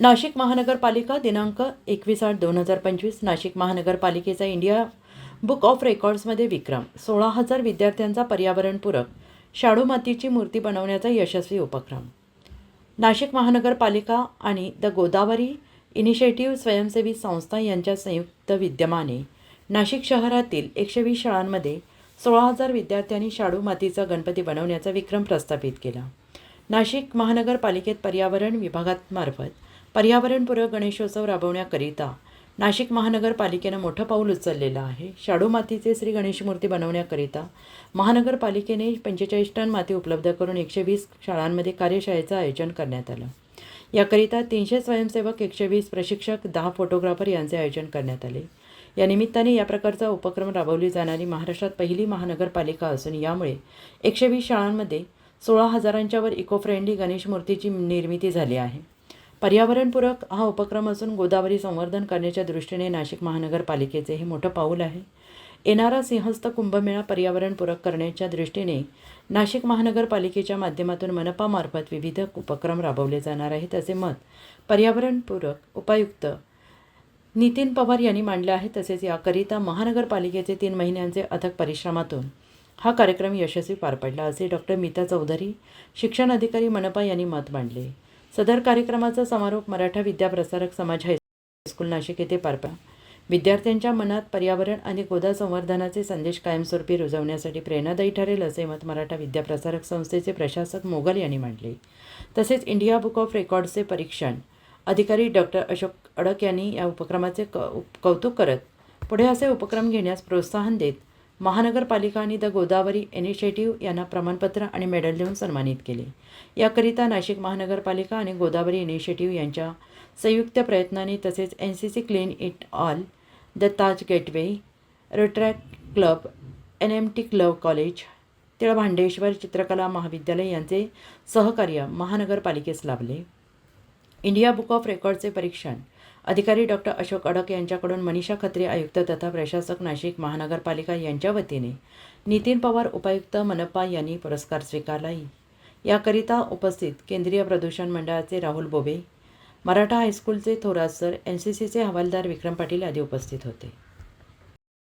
नाशिक महानगरपालिका दिनांक एकवीस आठ दोन हजार पंचवीस नाशिक महानगरपालिकेचा इंडिया बुक ऑफ रेकॉर्ड्समध्ये विक्रम. सोळा हजार विद्यार्थ्यांचा पर्यावरणपूरक शाडू मातीची मूर्ती बनवण्याचा यशस्वी उपक्रम. नाशिक महानगरपालिका आणि द गोदावरी इनिशिएटिव्ह स्वयंसेवी संस्था यांच्या संयुक्त विद्यमाने नाशिक शहरातील एकशे वीस शाळांमध्ये सोळा हजार विद्यार्थ्यांनी शाडू मातीचा गणपती बनवण्याचा विक्रम प्रस्थापित केला. नाशिक महानगरपालिकेत पर्यावरण विभागामार्फत पर्यावरणपूरक गणेशोत्सव राबवण्याकरिता नाशिक महानगरपालिकेनं मोठं पाऊल उचललेलं आहे. शाडू मातीचे श्री गणेश मूर्ती बनवण्याकरिता महानगरपालिकेने पंचेचाळीस टन माती उपलब्ध करून एकशे वीस शाळांमध्ये कार्यशाळेचं आयोजन करण्यात आलं. याकरिता तीनशे स्वयंसेवक एकशे वीस प्रशिक्षक दहा फोटोग्राफर यांचे आयोजन करण्यात आले. या निमित्ताने या प्रकारचा उपक्रम राबवली जाणारी महाराष्ट्रात पहिली महानगरपालिका असून यामुळे एकशे वीस शाळांमध्ये सोळा हजारांच्यावर इको फ्रेंडली गणेश मूर्तीची निर्मिती झाली आहे. पर्यावरणपूरक हा उपक्रम असून गोदावरी संवर्धन करण्याच्या दृष्टीने नाशिक महानगरपालिकेचे हे मोठं पाऊल आहे. येणारा सिंहस्थ कुंभमेळा पर्यावरणपूरक करण्याच्या दृष्टीने नाशिक महानगरपालिकेच्या माध्यमातून मनपामार्फत विविध उपक्रम राबवले जाणार आहेत असे मत पर्यावरणपूरक उपायुक्त नितीन पवार यांनी मांडले आहे. तसेच याकरिता महानगरपालिकेचे तीन महिन्यांचे अथक परिश्रमातून हा कार्यक्रम यशस्वी पार पडला असे डॉक्टर मीता चौधरी शिक्षण अधिकारी मनपा यांनी मत मांडले. सदर कार्यक्रमाचा समारोप मराठा विद्याप्रसारक समाज हायस्कूल नाशिक येथे पार पडला. विद्यार्थ्यांच्या मनात पर्यावरण आणि गोदा संवर्धनाचे संदेश कायमस्वरूपी रुजवण्यासाठी प्रेरणादायी ठरेल असे मत मराठा विद्याप्रसारक संस्थेचे प्रशासक मोगल यांनी मांडले. तसेच इंडिया बुक ऑफ रेकॉर्ड्सचे परीक्षण अधिकारी डॉक्टर अशोक अडक यांनी या उपक्रमाचे क कौतुक करत पुढे असे उपक्रम घेण्यास प्रोत्साहन देत महानगरपालिका आणि द गोदावरी इनिशिएटिव्ह यांना प्रमाणपत्र आणि मेडल देऊन सन्मानित केले. याकरिता नाशिक महानगरपालिका आणि गोदावरी इनिशिएटिव्ह यांच्या संयुक्त प्रयत्नाने तसेच N C C clean it all the Taj gateway Rotaract club N M T club college Tilbhandeshwar चित्रकला महाविद्यालय यांचे सहकार्य महानगरपालिकेस लाभले. इंडिया बुक ऑफ रेकॉर्डचे परीक्षण. अधिकारी डॉक्टर अशोक अडक यांच्याकडून मनीषा खत्री आयुक्त तथा प्रशासक नाशिक महानगरपालिका यांच्या वतीने नितीन पवार उपायुक्त मनपा यांनी पुरस्कार स्वीकारलाही. याकरिता उपस्थित केंद्रीय प्रदूषण मंडळाचे राहुल बोबे मराठा हायस्कूलचे थोरात सर एन सी सीचे हवालदार विक्रम पाटील आदी उपस्थित होते.